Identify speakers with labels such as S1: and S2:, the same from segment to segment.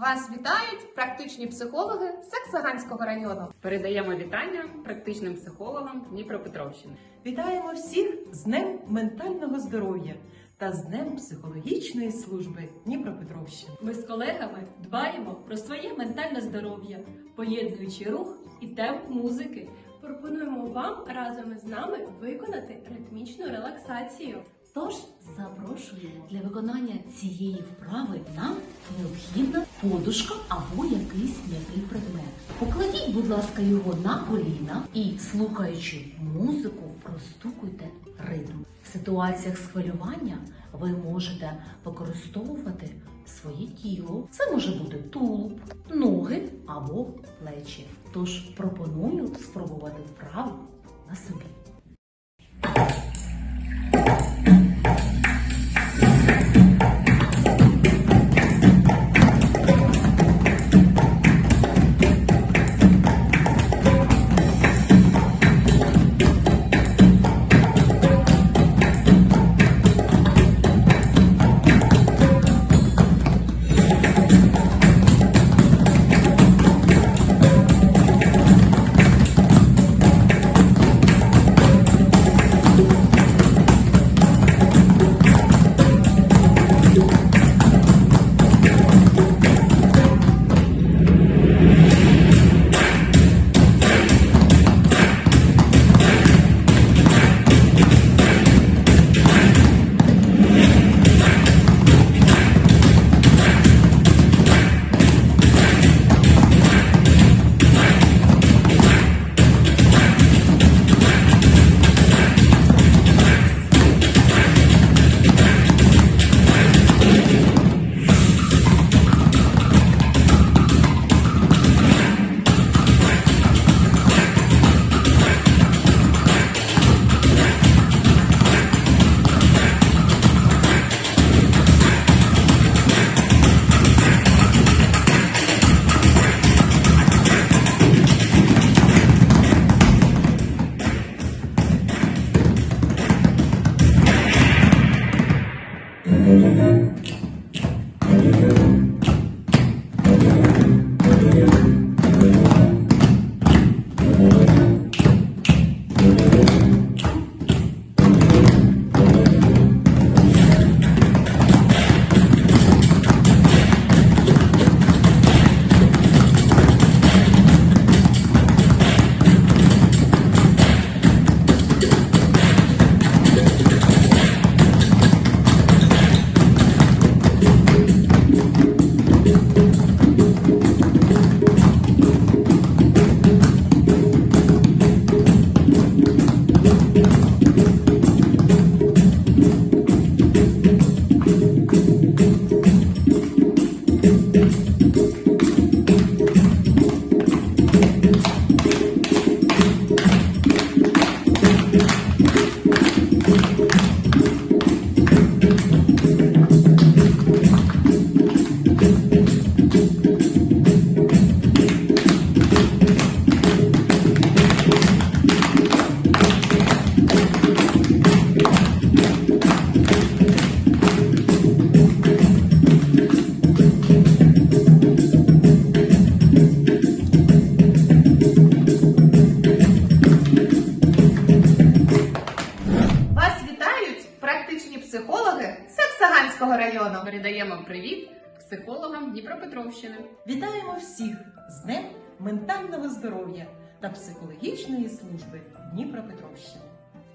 S1: Вас вітають практичні психологи Саксаганського району.
S2: Передаємо вітання практичним психологам Дніпропетровщини.
S3: Вітаємо всіх з Днем ментального здоров'я та з Днем психологічної служби Дніпропетровщини.
S4: Ми з колегами дбаємо про своє ментальне здоров'я, поєднуючи рух і темп музики.
S5: Пропонуємо вам разом із нами виконати ритмічну релаксацію.
S6: Тож запрошуємо для виконання цієї вправи нам необхідна подушка або якийсь м'який предмет. Покладіть, будь ласка, його на коліна і, слухаючи музику, простукуйте ритм. В ситуаціях схвилювання ви можете використовувати своє тіло. Це може бути тулуб, ноги або плечі. Тож пропоную спробувати вправу на собі.
S2: Thank you. Дніпропетровщини.
S3: Вітаємо всіх з Днем ментального здоров'я та психологічної служби Дніпропетровщини.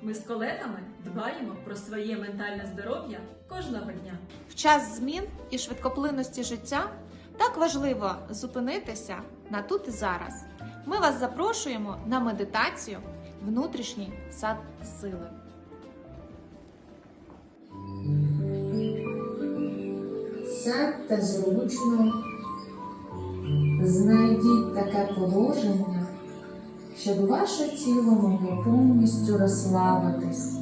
S4: Ми з колегами дбаємо про своє ментальне здоров'я кожного дня.
S1: В час змін і швидкоплинності життя так важливо зупинитися на тут і зараз. Ми вас запрошуємо на медитацію Внутрішній сад сили.
S7: Сядьте зручно, знайдіть таке положення, щоб ваше тіло могло повністю розслабитись.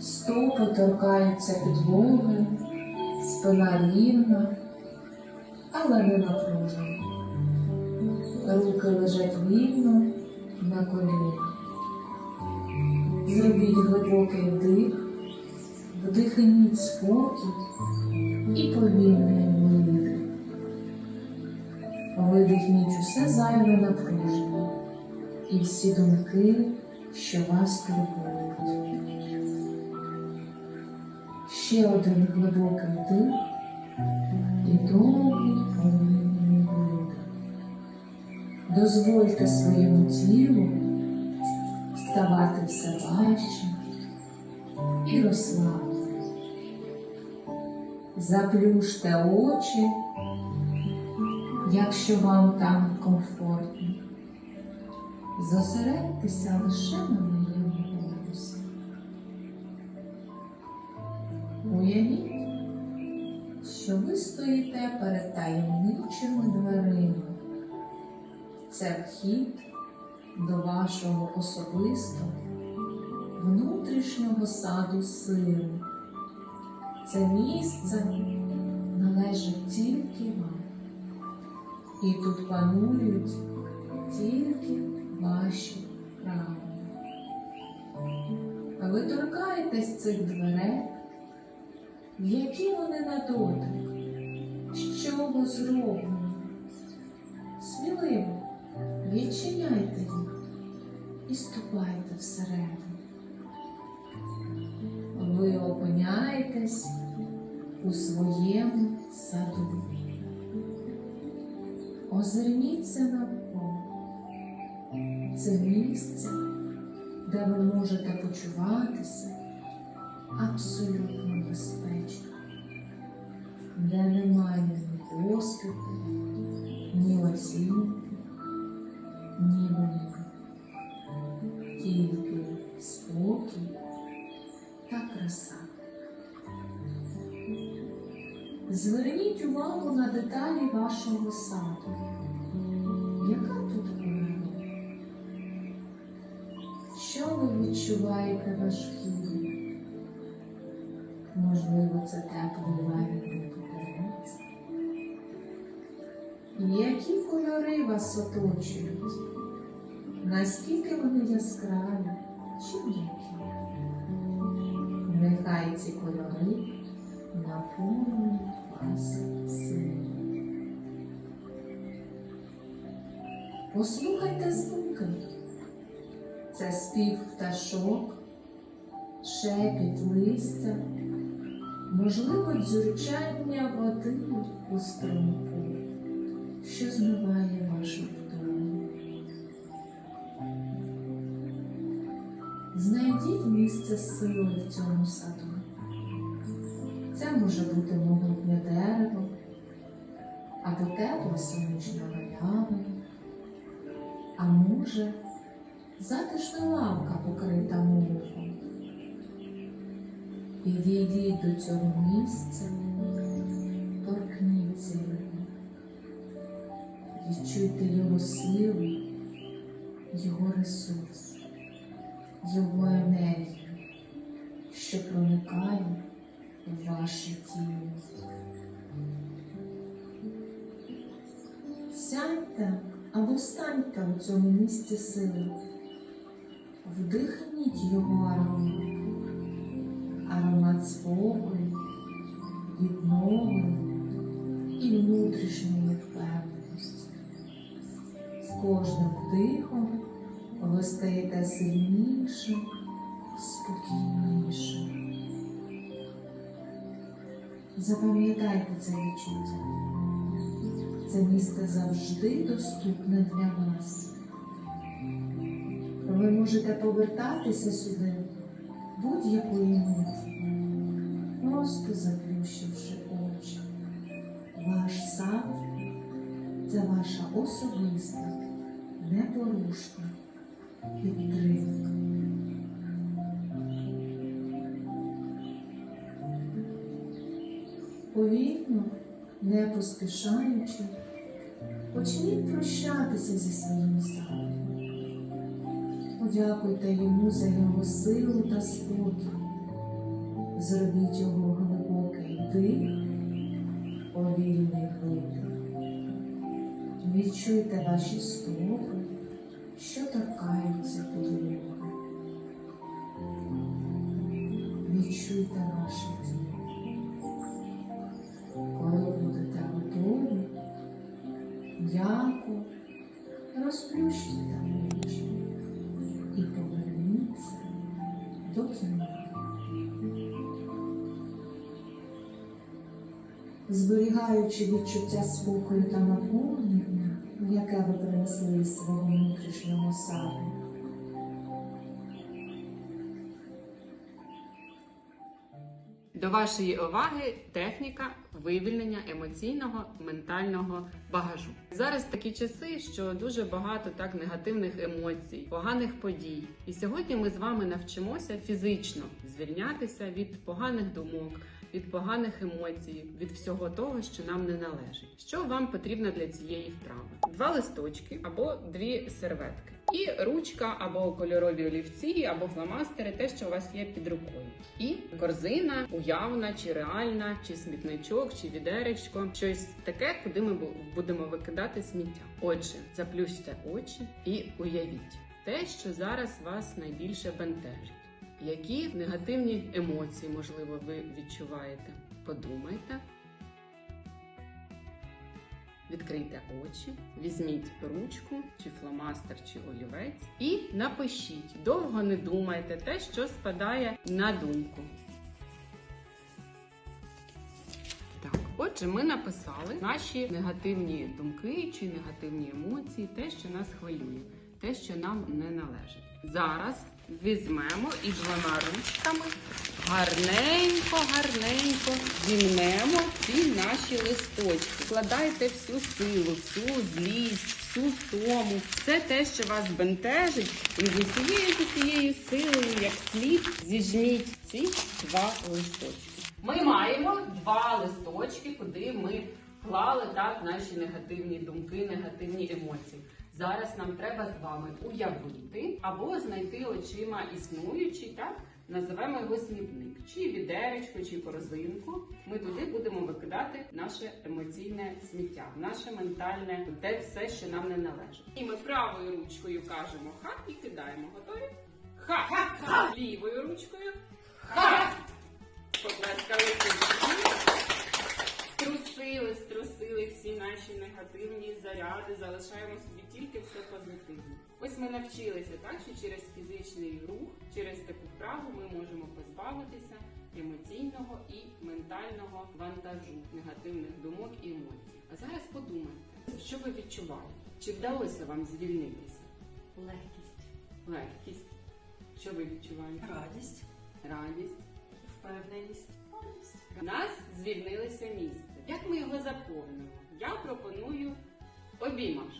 S7: Стопи торкаються підлоги, спина рівна, але не напружена. Руки лежать вільно на колінах. Зробіть глибокий вдих, вдихніть спокій і повільний видих. Видихніть усе зайве напруження і всі думки, що вас турбують. Ще один глибокий вдих і довгий повільний видих. Дозвольте своєму тілу ставати все важче і розслабте. Заплющте очі, якщо вам там комфортно. Зосередьтеся лише на моєму голосі. Уявіть, що ви стоїте перед таємничими дверима. Це вхід до вашого особистого внутрішнього саду сили. Це місце належить тільки вам. І тут панують тільки ваші права. А ви торкаєтесь цих дверей, які вони на дотик, з чого зроблені. Сміливо відчиняйте їх і ступайте всередину. Опиняєтесь у своєму саду. Озирніться навколо. Це місце, де ви можете почуватися абсолютно безпечно, де немає ні поспіху, ні оцінки, ні вини. Зверніть увагу на деталі вашого саду. Яка тут природа? Що ви відчуваєте на? Можливо, це теплий лагідний папірець? Які кольори вас оточують? Наскільки вони яскраві чи м'які? Нехай ці кольори наповнюють Послухайте звуки. Це спів пташок, шепіт листя, можливо, дзюрчання води у струмку, що змиває вашу вдову. Знайдіть місце сили в цьому саду. Це може бути могутнє дерево або тепла сонячна галявина, а може затишна лавка, покрита мохом. Підійдіть до цього місця, торкніться його, відчуйте його силу, його ресурс, його енергію, що проникає ваше тіло. Сядьте або станьте у цьому місці сили. Вдихніть його аромат, аромат спокою, відновлення і внутрішньої впевненості. З кожним вдихом ви стаєте сильнішим, спокійнішим. Запам'ятайте це відчуття. Це місце завжди доступне для вас. Ви можете повертатися сюди будь-якої миті, просто заплющивши очі. Ваш сад це ваша особиста, непорушна підтримка. Повільно, не поспішаючи, почніть прощатися зі своїм садом. Подякуйте йому за його силу та спокій. Зробіть його глибокий дих, повільний видих. Відчуйте ваші стопи, що торкаються підлоги. Відчуйте ваше тіло. Зберігаючи відчуття спокою та наповнення, яке ви принесли із свого внутрішнього саду,
S2: До вашої уваги техніка вивільнення емоційного ментального багажу. Зараз такі часи, що дуже багато так негативних емоцій, поганих подій. І сьогодні ми з вами навчимося фізично звільнятися від поганих думок, від поганих емоцій, від всього того, що нам не належить. Що вам потрібно для цієї вправи? Два листочки або дві серветки. І ручка або кольорові олівці, або фломастери, те, що у вас є під рукою. І корзина, уявна, чи реальна, чи смітничок, чи відеречко, щось таке, куди ми будемо викидати сміття. Отже, заплющте очі і уявіть те, що зараз вас найбільше бентежить. Які негативні емоції, можливо, ви відчуваєте? Подумайте. Відкрийте очі, візьміть ручку, чи фломастер, чи олівець і напишіть. Довго не думайте те, що спадає на думку. Так, отже, ми написали наші негативні думки чи негативні емоції, те, що нас хвилює, те, що нам не належить. Зараз візьмемо і двома ручками гарненько, гарненько зімнемо ці наші листочки. Вкладайте всю силу, всю злість, всю втому, все те, що вас бентежить, і з усією з усією силою, як слід, зіжміть ці два листочки. Ми маємо два листочки, куди ми клали так наші негативні думки, негативні емоції. Зараз нам треба з вами уявити або знайти очима існуючий, так називаємо його смітник, чи відеречко, чи корзинку. Ми туди будемо викидати наше емоційне сміття, наше ментальне, те все, що нам не належить. І ми правою ручкою кажемо ха і кидаємо. Готові? Ха! ха! Лівою ручкою ха! Поплескали всі наші негативні заряди, залишаємо собі тільки все позитивне. Ось ми навчилися, так що через фізичний рух, через таку вправу ми можемо позбавитися емоційного і ментального вантажу, негативних думок і емоцій. А зараз подумайте, що ви відчували? Чи вдалося вам звільнитися?
S4: Легкість,
S2: Легкість. Що ви відчуваєте?
S3: Радість,
S2: Радість.
S3: впевненість.
S2: Нас звільнилося місце. Як ми його заповнимо? Я пропоную обіймаш.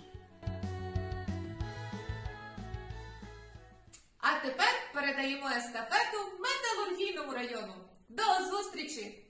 S1: А тепер передаємо естафету металургійному району. До зустрічі!